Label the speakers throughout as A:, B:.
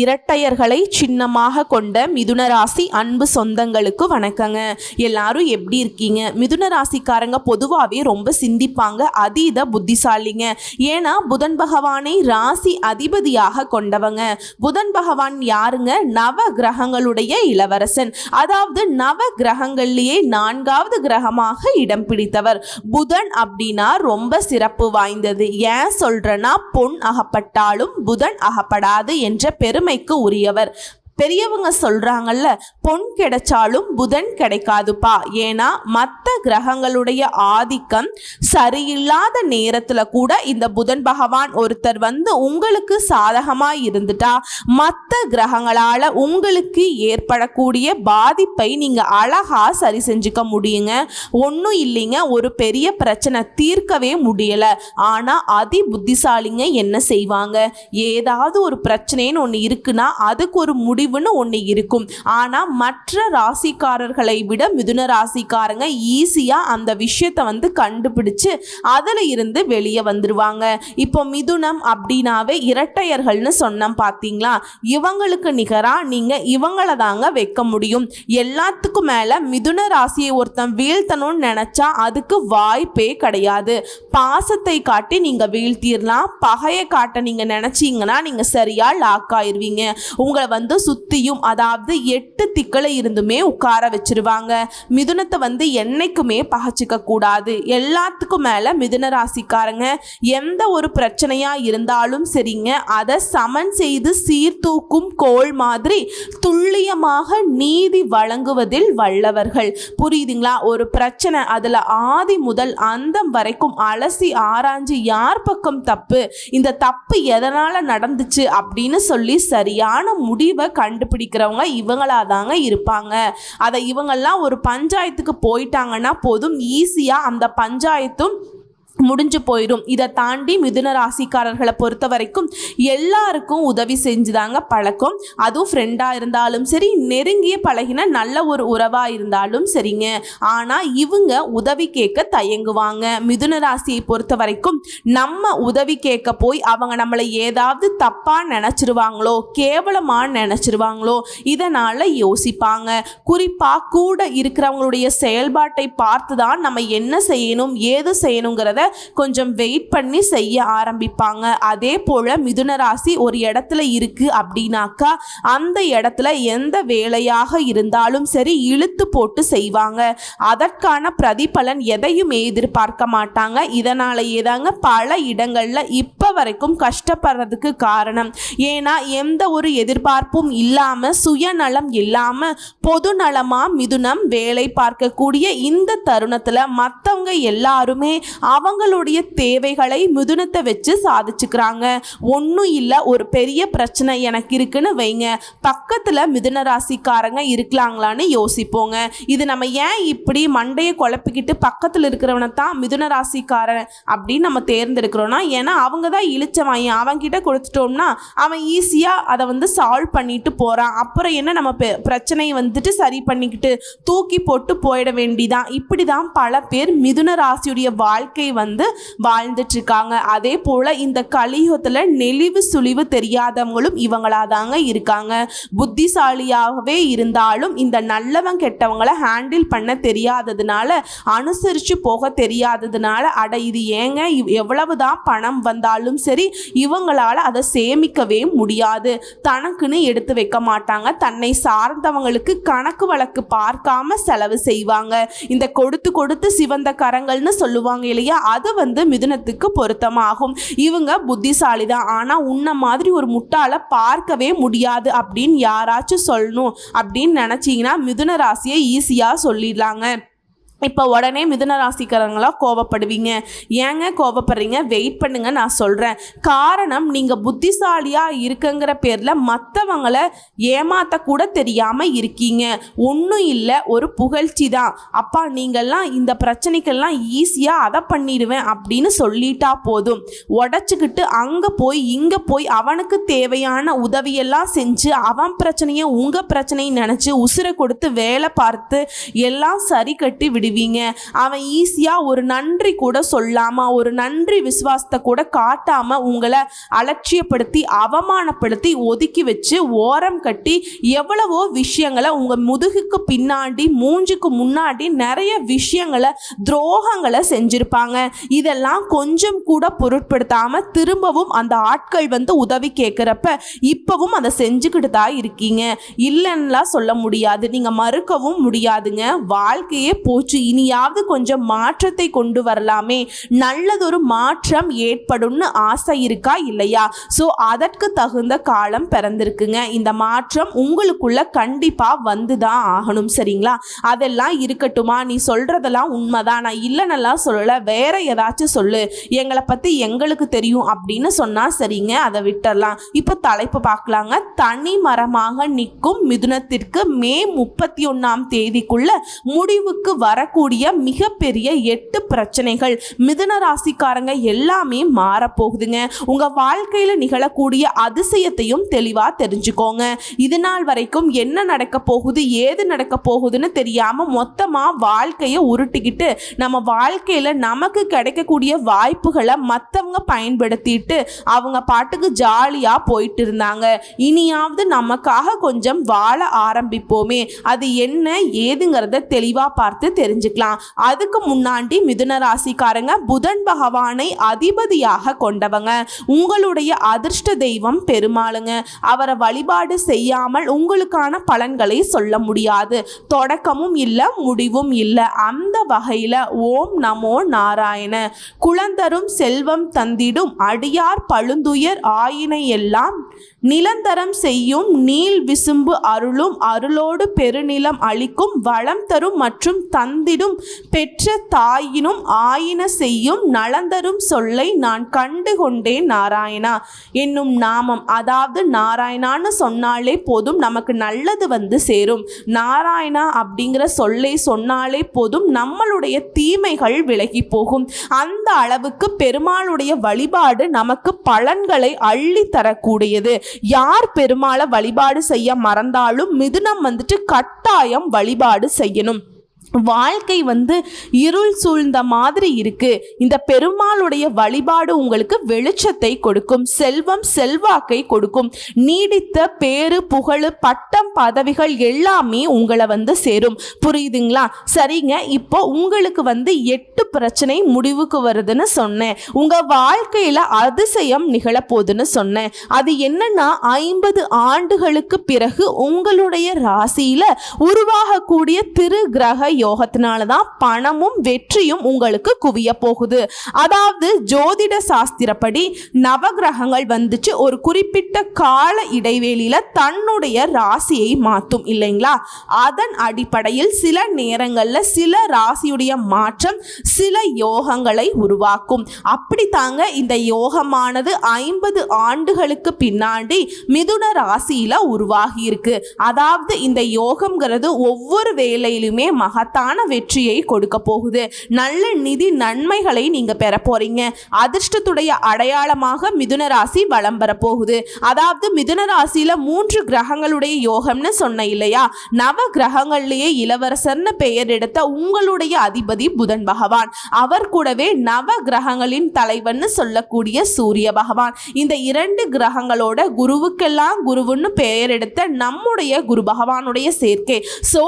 A: இரட்டையர்களை சின்னமாக கொண்ட மிதுன ராசி அன்பு சொந்தங்களுக்கு வணக்கங்க. எல்லாரும் எப்படி இருக்கீங்க? மிதுன ராசிக்காரங்க பொதுவாகவே ரொம்ப சிந்திப்பாங்க அதீத புத்திசாலிங்க. ஏன்னா புதன் பகவானை ராசி அதிபதியாக கொண்டவங்க. புதன் பகவான் யாருங்க? நவ கிரகங்களுடைய இளவரசன். அதாவது நவ கிரகங்கள்லேயே நான்காவது கிரகமாக இடம் பிடித்தவர். புதன் அப்படின்னா ரொம்ப சிறப்பு வாய்ந்தது. ஏன் சொல்றேன்னா பொன் அகப்பட்டாலும் புதன் அகப்படாது என்ற பெரும் பெருமைக்கு உரியவர். பெரியவங்க சொல்றாங்கல்ல பொன் கிடைச்சாலும் புதன் கிடைக்காதுப்பா. ஏன்னா மற்ற கிரகங்களுடைய ஆதிக்கம் சரியில்லாத நேரத்துல கூட இந்த புதன் பகவான் ஒருத்தர் வந்து உங்களுக்கு சாதகமா இருந்துட்டா மற்ற கிரகங்களால உங்களுக்கு ஏற்படக்கூடிய பாதிப்பை நீங்க அழகா சரி செஞ்சுக்க முடியுங்க. ஒன்றும் இல்லைங்க ஒரு பெரிய பிரச்சனை தீர்க்கவே முடியல. ஆனா அதி புத்திசாலிங்க என்ன செய்வாங்க? ஏதாவது ஒரு பிரச்சனைன்னு ஒன்று இருக்குன்னா அதுக்கு ஒரு முடி முடிவுன்னு ஒன்று இருக்கும். ஆனால் மற்ற ராசிக்காரர்களை விட மிதுன ராசிக்காரங்க ஈஸியாக அந்த விஷயத்தை வந்து கண்டுபிடிச்சு அதில் இருந்து வெளியே வந்துடுவாங்க இப்போ மிதுனம் அப்படின்னாவே இரட்டையர்கள்னு சொன்னோம் பார்த்தீங்களா இவங்களுக்கு நிகராக நீங்கள் இவங்கள தாங்க வைக்க முடியும். எல்லாத்துக்கும் மேலே மிதுன ராசியை ஒருத்தன் வீழ்த்தணும்னு நினச்சா அதுக்கு வாய்ப்பே கிடையாது. பாசத்தை காட்டி நீங்கள் வீழ்த்திடலாம் பகையை காட்ட நீங்கள் நினச்சிங்கன்னா நீங்கள் சரியாக லாக் ஆயிடுவீங்க உங்களை வந்து சுத்தியும் அதாவது எட்டு திக்களை இருந்துமே உட்கார வச்சிருவாங்க. மிதுனத்தை வந்து என்னைக்குமே பகச்சிக்க கூடாது. எல்லாத்துக்கும் மேலே மிதுன ராசிக்காரங்க எந்த ஒரு பிரச்சனையாக இருந்தாலும் சரிங்க அதை சமன் செய்து சீர்தூக்கும் கோள் மாதிரி துல்லியமாக நீதி வழங்குவதில் வல்லவர்கள். புரியுதுங்களா? ஒரு பிரச்சனை அதில் ஆதி முதல் அந்தம் வரைக்கும் அலசி ஆராய்ஞ்சு யார் பக்கம் தப்பு இந்த தப்பு எதனால் நடந்துச்சு அப்படின்னு சொல்லி சரியான முடிவை கண்டுபிடிக்கிறவங்க இவங்களா தாங்க இருப்பாங்க. அதை இவங்கெல்லாம் ஒரு பஞ்சாயத்துக்கு போயிட்டாங்கன்னா போதும் ஈஸியாக அந்த பஞ்சாயத்தும் முடிஞ்சு போயிடும். இதை தாண்டி மிதுன ராசிக்காரர்களை பொறுத்த வரைக்கும் எல்லாருக்கும் உதவி செஞ்சுதாங்க பழக்கம். அதுவும் ஃப்ரெண்டாக இருந்தாலும் சரி நெருங்கிய பழகின நல்ல ஒரு உறவாக இருந்தாலும் சரிங்க. ஆனால் இவங்க உதவி கேட்க தயங்குவாங்க. மிதுன ராசியை பொறுத்த வரைக்கும் நம்ம உதவி கேட்க போய் அவங்க நம்மளை ஏதாவது தப்பாக நினச்சிருவாங்களோ கேவலமாக நினச்சிருவாங்களோ இதனால் யோசிப்பாங்க. குறிப்பாக கூட இருக்கிறவங்களுடைய செயல்பாட்டை பார்த்து தான் நம்ம என்ன செய்யணும் ஏது செய்யணுங்கிறத கொஞ்சம் வெயிட் பண்ணி செய்ய ஆரம்பிப்பாங்க. அதே போல் மிதுன ராசி ஒரு இடத்துல இருக்கு அப்படின்னாக்கா அந்த இடத்துல எந்த வேலையாக இருந்தாலும் சரி இழுத்து போட்டு செய்வாங்க. அதற்கான பிரதிபலன் எதையும் எதிர்பார்க்க மாட்டாங்க. இதனாலேயே தாங்க பல இடங்களில் இப்போ வரைக்கும் கஷ்டப்படுறதுக்கு காரணம். ஏன்னா எந்த ஒரு எதிர்பார்ப்பும் இல்லாமல் சுயநலம் இல்லாமல் பொது நலமாக மிதுனம் வேலை பார்க்கக்கூடிய இந்த தருணத்தில் மற்றவங்க எல்லாருமே அவங்க அவங்களுடைய தேவைகளை மிதுனத்தை வச்சு சாதிச்சுக்கிறாங்க. ஒன்றும் இல்லை ஒரு பெரிய பிரச்சனை எனக்கு இருக்குன்னு வைங்க. பக்கத்தில் மிதுன ராசிக்காரங்க இருக்கலாங்களான்னு யோசிப்போங்க. இது நம்ம ஏன் இப்படி மண்டையை குழப்பிக்கிட்டு பக்கத்தில் இருக்கிறவனை தான் மிதுன ராசிக்காரன் அப்படின்னு நம்ம தேர்ந்தெடுக்கிறோன்னா ஏன்னா அவங்க தான் இழிச்சவன் அவன்கிட்ட கொடுத்துட்டோம்னா அவன் ஈஸியாக அதை வந்து சால்வ் பண்ணிட்டு போகிறான் அப்புறம் என்ன நம்ம பிரச்சனையை வந்துட்டு சரி பண்ணிக்கிட்டு தூக்கி போட்டு போயிட வேண்டிதான். இப்படி தான் பல பேர் மிதுன ராசியுடைய வாழ்க்கை வந்து வந்து வாழ்ந்துட்டு இருக்காங்க அதே போல் இந்த கலியுகத்தில் நெளிவு சுழிவு தெரியாதவங்களும் இவங்களா தாங்க இருக்காங்க. புத்திசாலியாகவே இருந்தாலும் இந்த நல்லவன் கெட்டவங்களை ஹேண்டில் பண்ண தெரியாததுனால அனுசரித்து போக தெரியாததுனால அட இது ஏங்க இவ்- எவ்வளவுதான் பணம் வந்தாலும் சரி இவங்களால அதை சேமிக்கவே முடியாது. தனக்குன்னு எடுத்து வைக்க மாட்டாங்க. தன்னை சார்ந்தவங்களுக்கு கணக்கு வழக்கு பார்க்காம செலவு செய்வாங்க. இந்த கொடுத்து கொடுத்து சிவந்த கரங்கள்னு சொல்லுவாங்க இல்லையா அது வந்து மிதுனத்துக்கு பொருத்தமாகும். இவங்க புத்திசாலி தான் ஆனால் உன்ன மாதிரி ஒரு முட்டாளை பார்க்கவே முடியாது அப்படின்னு யாராச்சும் சொல்லணும் அப்படின்னு நினச்சிங்கன்னா மிதுன ராசியை ஈஸியாக சொல்லிடலாங்க. இப்போ உடனே மிதுன ராசிக்காரங்களா கோவப்படுவீங்க. ஏங்க கோவப்படுறீங்க? வெயிட் பண்ணுங்க நான் சொல்கிறேன் காரணம் நீங்கள் புத்திசாலியாக இருக்குங்கிற பேரில் மற்றவங்கள ஏமாற்றக்கூட தெரியாமல் இருக்கீங்க. ஒன்றும் இல்லை ஒரு புகழ்ச்சி தான். அப்பா நீங்கள்லாம் இந்த பிரச்சனைக்கெல்லாம் ஈஸியாக அதை பண்ணிடுவேன் அப்படின்னு சொல்லிட்டா போதும். உடச்சிக்கிட்டு அங்கே போய் இங்கே போய் அவனுக்கு தேவையான உதவியெல்லாம் செஞ்சு அவன் பிரச்சனையை உங்கள் பிரச்சனையை நினச்சி உசுரை கொடுத்து வேலை பார்த்து எல்லாம் சரி கட்டி விடு விடுவீங்க. அவன் ஈஸியாக ஒரு நன்றி கூட சொல்லாமல் ஒரு நன்றி விசுவாசத்தை கூட காட்டாமல் உங்களை அலட்சியப்படுத்தி அவமானப்படுத்தி ஒதுக்கி வச்சு ஓரம் கட்டி எவ்வளவோ விஷயங்களை உங்கள் முதுகுக்கு பின்னாடி மூஞ்சுக்கு முன்னாடி நிறைய விஷயங்களை துரோகங்களை செஞ்சுருப்பாங்க. இதெல்லாம் கொஞ்சம் கூட பொருட்படுத்தாமல் திரும்பவும் அந்த ஆட்கள் வந்து உதவி கேட்குறப்ப இப்போவும் அதை செஞ்சுக்கிட்டு தான் இருக்கீங்க. இல்லைன்னா சொல்ல முடியாது. நீங்கள் மறுக்கவும் முடியாதுங்க. வாழ்க்கையே போச்சு. இனியாவது கொஞ்சம் மாற்றத்தை கொண்டு வரலாமே. நல்லதொரு மாற்றம் ஏற்படும்னு ஆசை இருக்கா இல்லையா? ஸோ அதற்கு தகுந்த காலம் பிறந்திருக்குங்க. இந்த மாற்றம் உங்களுக்குள்ள கண்டிப்பாக வந்து தான் ஆகணும் சரிங்களா? அதெல்லாம் இருக்கட்டுமா? நீ சொல்கிறதெல்லாம் உண்மைதான். நான் இல்லைன்னெல்லாம் சொல்லலை. வேற ஏதாச்சும் சொல்லு. எங்களை பற்றி எங்களுக்கு தெரியும் அப்படின்னு சொன்னால் சரிங்க அதை விட்டுறலாம். இப்போ தலைப்பு பார்க்கலாங்க. தனி மரமாக நிற்கும் மிதுனத்திற்கு மே முப்பத்தி ஒன்றாம் தேதிக்குள்ள முடிவுக்கு வர வரக்கூடிய மிகப்பெரிய எட்டு பிரச்சனைகள். மிதுன ராசிக்காரங்க எல்லாமே மாறப்போகுதுங்க. உங்கள் வாழ்க்கையில் நிகழக்கூடிய அதிசயத்தையும் தெளிவாக தெரிஞ்சுக்கோங்க. இது நாள் வரைக்கும் என்ன நடக்க போகுது ஏது நடக்க போகுதுன்னு தெரியாமல் மொத்தமாக வாழ்க்கையை உருட்டிக்கிட்டு நம்ம வாழ்க்கையில் நமக்கு கிடைக்கக்கூடிய வாய்ப்புகளை மற்றவங்க பயன்படுத்திட்டு அவங்க பாட்டுக்கு ஜாலியாக போயிட்டு இருந்தாங்க. இனியாவது நமக்காக கொஞ்சம் வாழ ஆரம்பிப்போமே. அது என்ன ஏதுங்கிறத தெளிவாக பார்த்து தெரிஞ்சுக்கலாம். அதுக்கு முன்னாடி மிதுன ராசிக்காரங்க புதன் பகவானை அதிபதியாக கொண்டவங்க. உங்களுடைய அதிர்ஷ்ட தெய்வம் பெருமாளுங்க. அவரை வழிபாடு செய்யாமல் உங்களுக்கான பலன்களை சொல்ல முடியாது. தொடக்கமும் இல்லை முடிவும் இல்லை. அந்த வகையில் ஓம் நமோ நாராயண. குழந்தரும் செல்வம் தந்திடும் அடியார் பழுந்துயர் ஆயினை எல்லாம் நிலந்தரம் செய்யும் நீள் விசும்பு அருளும் அருளோடு பெருநிலம் அளிக்கும் வளம் தரும் மற்றும் தந்திடும் பெற்ற தாயினும் ஆயின செய்யும் நலந்தரும் சொல்லை நான் கண்டு கொண்டேன் நாராயணா. என்னும் நாமம் அதாவது நாராயணான்னு சொன்னாலே போதும் நமக்கு நல்லது வந்து சேரும். நாராயணா அப்படிங்கிற சொல்லை சொன்னாலே போதும் நம்மளுடைய தீமைகள் விலகி போகும். அந்த அளவுக்கு பெருமாளுடைய வழிபாடு நமக்கு பலன்களை அள்ளி தரக்கூடியது யார் பெருமாளை வழிபாடு செய்ய மறந்தாலும் மிதுனம் வந்துட்டு கட்டாயம் வழிபாடு செய்யணும். வாழ்க்கை வந்து இருள் சூழ்ந்த மாதிரி இருக்கு. இந்த பெருமாளுடைய வழிபாடு உங்களுக்கு வெளிச்சத்தை கொடுக்கும். செல்வம் செல்வாக்கை கொடுக்கும். நீடித்த பேரு புகழ் பட்டம் பதவிகள் எல்லாமே உங்களை வந்து சேரும். புரியுதுங்களா? சரிங்க. இப்போ உங்களுக்கு வந்து எட்டு பிரச்சனை முடிவுக்கு வருதுன்னு சொன்னேன். உங்க வாழ்க்கையில அதிசயம் நிகழப்போகுதுன்னு சொன்னேன். அது என்னன்னா ஐம்பது ஆண்டுகளுக்கு பிறகு உங்களுடைய ராசியில உருவாகக்கூடிய திரு கிரக யோகத்தினால தான் பணமும் வெற்றியும் உங்களுக்கு குவிய போகுது. அதாவது ஜோதிட சாஸ்திரப்படி நவகிரகங்கள் வந்துச்சு. ஒரு குறிப்பிட்ட கால இடைவெளியில தன்னுடைய ராசியை மாற்றும் இல்லைங்களா? அதன் அடிப்படையில் சில நேரங்களில் சில ராசியுடைய மாற்றம் சில யோகங்களை உருவாக்கும். அப்படி தாங்க இந்த யோகமானது ஐம்பது ஆண்டுகளுக்கு பின்னாடி மிதுன ராசியில உருவாகி இருக்கு அதாவது இந்த யோகம்ங்கிறது ஒவ்வொரு வேலையிலுமே மகத்தான வெற்றியை கொடுக்க போகுது. நல்ல நிதி நன்மைகளை நீங்க பெற போறீங்க. அதிர்ஷ்டத்துடைய அடையாளமாக மிதுன ராசி வலம் பெற போகுது. அதாவது மிதுன ராசியில மூன்று கிரகங்களுடைய யோகம்னு சொன்ன இல்லையா? நவ கிரகங்கள்லேயே இளவரசர்னு பெயர் எடுத்த உங்களுடைய அதிபதி புதன் பகவான். அவர் கூடவே நவ கிரகங்களின் தலைவன்னு சொல்லக்கூடிய சூரிய பகவான். இந்த இரண்டு கிரகங்களோட குருவுக்கெல்லாம் குருவுன்னு பெயர் எடுத்த நம்முடைய குரு பகவானுடைய சேர்க்கை. ஸோ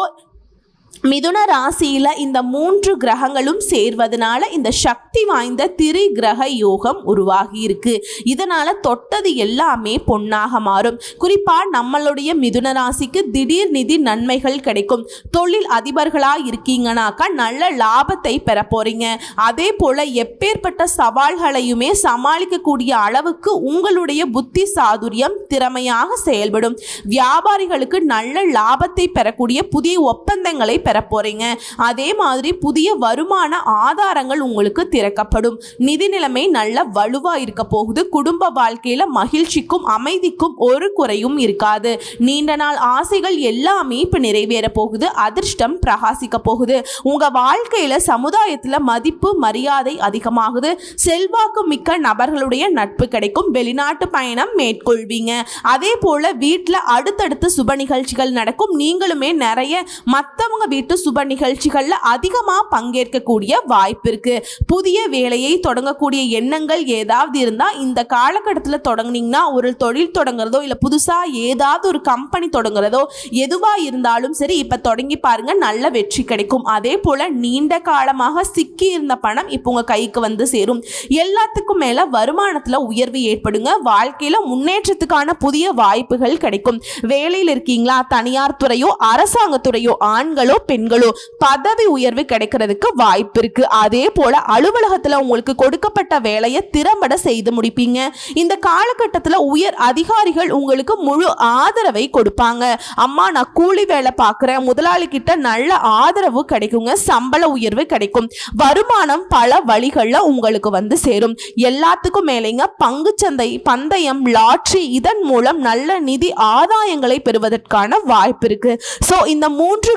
A: மிதுன ராசியில இந்த மூன்று கிரகங்களும் சேர்வதனால இந்த சக்தி வாய்ந்த திரி கிரக யோகம் உருவாகி இருக்கு. இதனால தொட்டது எல்லாமே பொன்னாக மாறும். குறிப்பா நம்மளுடைய மிதுன ராசிக்கு திடீர் நிதி நன்மைகள் கிடைக்கும். தொழில் அதிபர்களா இருக்கீங்கனாக்கா நல்ல லாபத்தை பெற போறீங்க. அதே போல எப்பேற்பட்ட சவால்களையுமே சமாளிக்கக்கூடிய அளவுக்கு உங்களுடைய புத்தி சாதுரியம் திறமையாக செயல்படும். வியாபாரிகளுக்கு நல்ல லாபத்தை பெறக்கூடிய புதிய ஒப்பந்தங்களை பெற போறீங்க அதே மாதிரி புதிய வருமான ஆதாரங்கள் உங்களுக்கு திறக்கப்படும். நிதி நிலைமை நல்ல வலுவா இருக்க போகுது. குடும்ப வாழ்க்கையில மகிழ்ச்சிக்கும் அமைதிக்கும் ஒரு குறையும் இருக்காது. நீண்ட நாள் ஆசைகள் எல்லாமே இப்ப நிறைவேற போகுது. அதிர்ஷ்டம் பிரகாசிக்க போகுது. உங்க வாழ்க்கையில சமுதாயத்துல மதிப்பு மரியாதை அதிகமாகுது. செல்வாக்கு மிக்க நபர்களுடைய நட்பு கிடைக்கும். வெளிநாட்டு பயணம் மேற்கொள்வீங்க. அதே போல வீட்டில் அடுத்தடுத்து சுப நிகழ்ச்சிகள் நடக்கும். நீங்களுமே நிறைய மற்றவங்க வீட்டு சுப நிகழ்ச்சிகள்ல அதிகமா பங்கேற்கக்கூடிய வாய்ப்பு இருக்கு புதிய வேலையை தொடங்கக்கூடிய எண்ணங்கள் ஏதாவது இருந்தா இந்த காலகட்டத்தில் தொடங்குனீங்கன்னா ஒரு தொழில் தொடங்குறதோ இல்லை புதுசா ஏதாவது ஒரு கம்பெனி தொடங்குறதோ எதுவா இருந்தாலும் சரி இப்ப தொடங்கி பாருங்க நல்ல வெற்றி கிடைக்கும். அதே போல நீண்ட காலமாக சிக்கி இருந்த பணம் இப்போ உங்க கைக்கு வந்து சேரும். எல்லாத்துக்கும் மேல வருமானத்துல உயர்வு ஏற்படுங்க. வாழ்க்கையில முன்னேற்றத்துக்கான புதிய வாய்ப்புகள் கிடைக்கும். வேலையில் இருக்கீங்களா? தனியார் துறையோ அரசாங்கத்துறையோ ஆண்களோ பெண்களோ பதவி உயர்வு கிடைக்கிறதுக்கு வாய்ப்பு இருக்கு. அதே போல அலுவலகத்துல உங்களுக்கு கொடுக்கப்பட்ட வேலையை திறம்பட செய்து முடிப்பீங்க. இந்த காலகட்டத்துல உயர் அதிகாரிகள் உங்களுக்கு முழு ஆதரவை கொடுப்பாங்க. அம்மா நான் கூலி வேலை பார்க்குறேன். முதலாளி கிட்ட நல்ல ஆதரவு கிடைக்குங்க. சம்பள உயர்வு கிடைக்கும். வருமானம் பல வழிகளில் உங்களுக்கு வந்து சேரும். எல்லாத்துக்கும் மேலேங்க பங்குச்சந்தை பந்தயம் லாட்ரி இதன் மூலம் நல்ல நிதி ஆதாயங்களை பெறுவதற்கான வாய்ப்பு இருக்கு. ஸோ இந்த மூன்று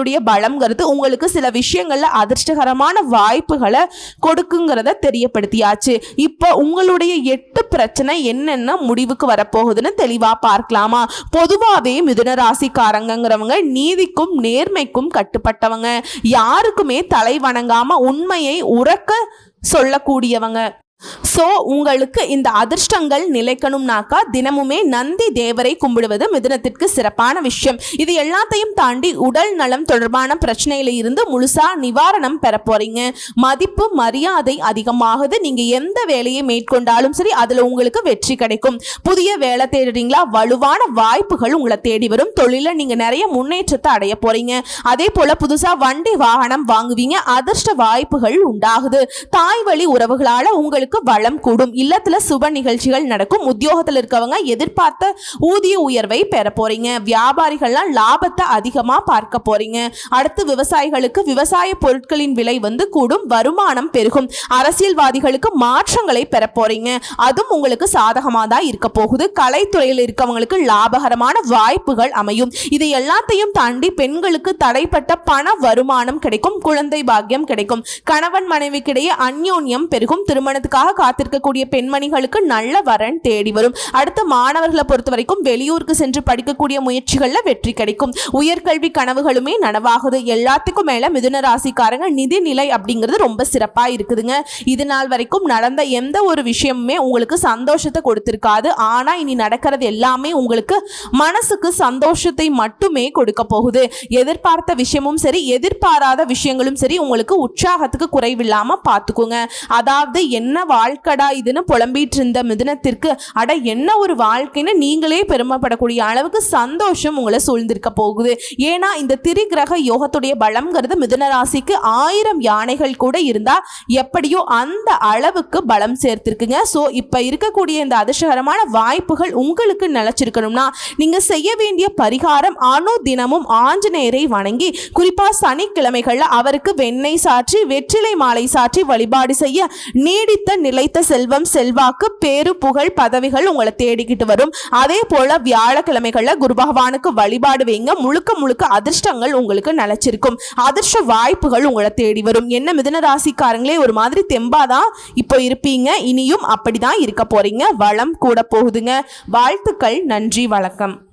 A: உங்களுடைய பலம்ங்கிறது உங்களுக்கு சில விஷயங்கள்ல அதிர்ஷ்டகரமான வாய்ப்புகளை கொடுக்குங்கிறத தெரியப்படுத்தியாச்சு. இப்போ உங்களுடைய எட்டு பிரச்சனை என்னென்ன முடிவுக்கு வரப்போகுதுன்னு தெளிவா பார்க்கலாமா? பொதுவாகவே மிதுனராசிக்காரங்கிறவங்க நீதிக்கும் நேர்மைக்கும் கட்டுப்பட்டவங்க. யாருக்குமே தலை வணங்காம உண்மையை உறக்க சொல்லக்கூடியவங்க. ஸோ உங்களுக்கு இந்த அதிர்ஷ்டங்கள் நிலைக்கணும்னாக்கா தினமுமே நந்தி தேவரை கும்பிடுவது மிதுனத்திற்கு சிறப்பான விஷயம். இது எல்லாத்தையும் தாண்டி உடல் நலம் தொடர்பான பிரச்சனையில இருந்து முழுசா நிவாரணம் பெற போறீங்க. மதிப்பு மரியாதை அதிகமாகுது. நீங்க எந்த வேலையை மேற்கொண்டாலும் சரி அதுல உங்களுக்கு வெற்றி கிடைக்கும். புதிய வேலை தேடுறீங்களா? வலுவான வாய்ப்புகள் உங்களை தேடி வரும். தொழில நீங்க நிறைய முன்னேற்றத்தை அடைய போறீங்க. அதே போல புதுசா வண்டி வாகனம் வாங்குவீங்க. அதிர்ஷ்ட வாய்ப்புகள் உண்டாகுது. தாய் வழி உறவுகளால உங்களுக்கு வளம் கூடும். இல்லத்துல சுப நிகழ்ச்சிகள் நடக்கும். உத்தியோகத்தில் இருக்கவங்க எதிர்பார்த்த ஊதிய உயர்வை பெற போறீங்க. வியாபாரிகள்லாம் லாபத்தை அதிகமா பார்க்க போறீங்க. அடுத்து விவசாயிகளுக்கு விவசாய பொருட்களின் விலை வந்து கூடும். வருமானம் பெருகும். அரசியல்வாதிகளுக்கு மாற்றங்களை பெற போறீங்க. அதுவும் உங்களுக்கு சாதகமாக தான் இருக்க போகுது. கலைத்துறையில் இருக்கவங்களுக்கு லாபகரமான வாய்ப்புகள் அமையும். இதை எல்லாத்தையும் தாண்டி பெண்களுக்கு தடைப்பட்ட பண வருமானம் கிடைக்கும். குழந்தை பாக்கியம் கிடைக்கும். கணவன் மனைவிக்கிடையே அந்யோன்யம் பெருகும். திருமணத்துக்காக காத்திருக்கக்கூடிய பெண்மணிகளுக்கு நல்ல வரன் தேடி வரும். அடுத்து மாணவர்களை பொறுத்த வரைக்கும் வெளியூருக்கு சென்று படிக்கக்கூடிய முயற்சிகளில் வெற்றி கிடைக்கும். உயர்கல்வி கனவுகளுமே நனவாகுது. எல்லாத்துக்கும் மேல மிதுன ராசிக்காரங்க நிதிநிலை அப்படிங்கிறது ரொம்ப சிறப்பா இருக்குதுங்க. இது நாள் வரைக்கும் நடந்த எந்த ஒரு விஷயமுமே உங்களுக்கு சந்தோஷத்தை கொடுத்திருக்காது. ஆனா இனி நடக்கிறது எல்லாமே உங்களுக்கு மனசுக்கு சந்தோஷத்தை மட்டுமே கொடுக்க போகுது. எதிர்பார்த்த விஷயமும் சரி எதிர்பாராத விஷயங்களும் சரி உங்களுக்கு உற்சாகத்துக்கு குறைவில்லாம பார்த்துக்கோங்க. அதாவது என்ன வாழ்க்கடா இதுன்னு புலம்பிட்டு இருந்த மிதுனத்திற்கு அட என்ன ஒரு வாழ்க்கைன்னு நீங்களே பெருமைப்படக்கூடிய அளவுக்கு சந்தோஷம் உங்களை சூழ்ந்திருக்க போகுது. ஏன்னா இந்த திரிகிரக யோகத்துடைய பலம்ங்கிறது மிதன ராசிக்கு ஆயிரம் யானைகள் கூட இருந்தா எப்படியோ அந்த அளவுக்கு பலம் சேர்த்திருக்குங்க. ஸோ இப்போ இருக்கக்கூடிய இந்த அதிர்ஷ்டகரமான வாய்ப்புகள் உங்களுக்கு நிலச்சிருக்கணும்னா நீங்க செய்ய வேண்டிய பரிகாரம் அணு தினமும் ஆஞ்சநேயரை வணங்கி குறிப்பா சனிக்கிழமைகளில் அவருக்கு வெண்ணெய் சாற்றி வெற்றிலை மாலை சாற்றி வழிபாடு செய்ய நீடித்த நிலைத்த செல்வம் செல்வாக்கு பேரு புகழ் பதவிகள் உங்களை தேடிக்கிட்டு வரும். அதே போல வியாழக்கிழமைகள்ல குரு பகவானுக்கு வழிபாடு வைங்க. முழுக்க முழுக்க அதிர்ஷ்டங்கள் உங்களுக்கு நிலைச்சிருக்கும். அதிர்ஷ்ட வாய்ப்புகள் உங்களை தேடி வரும். என்ன மிதன ராசிக்காரங்களே ஒரு மாதிரி தெம்பாதான் இப்போ இருப்பீங்க. இனியும் அப்படிதான் இருக்க போறீங்க. வளம் கூட போகுதுங்க. வாழ்த்துக்கள். நன்றி வணக்கம்.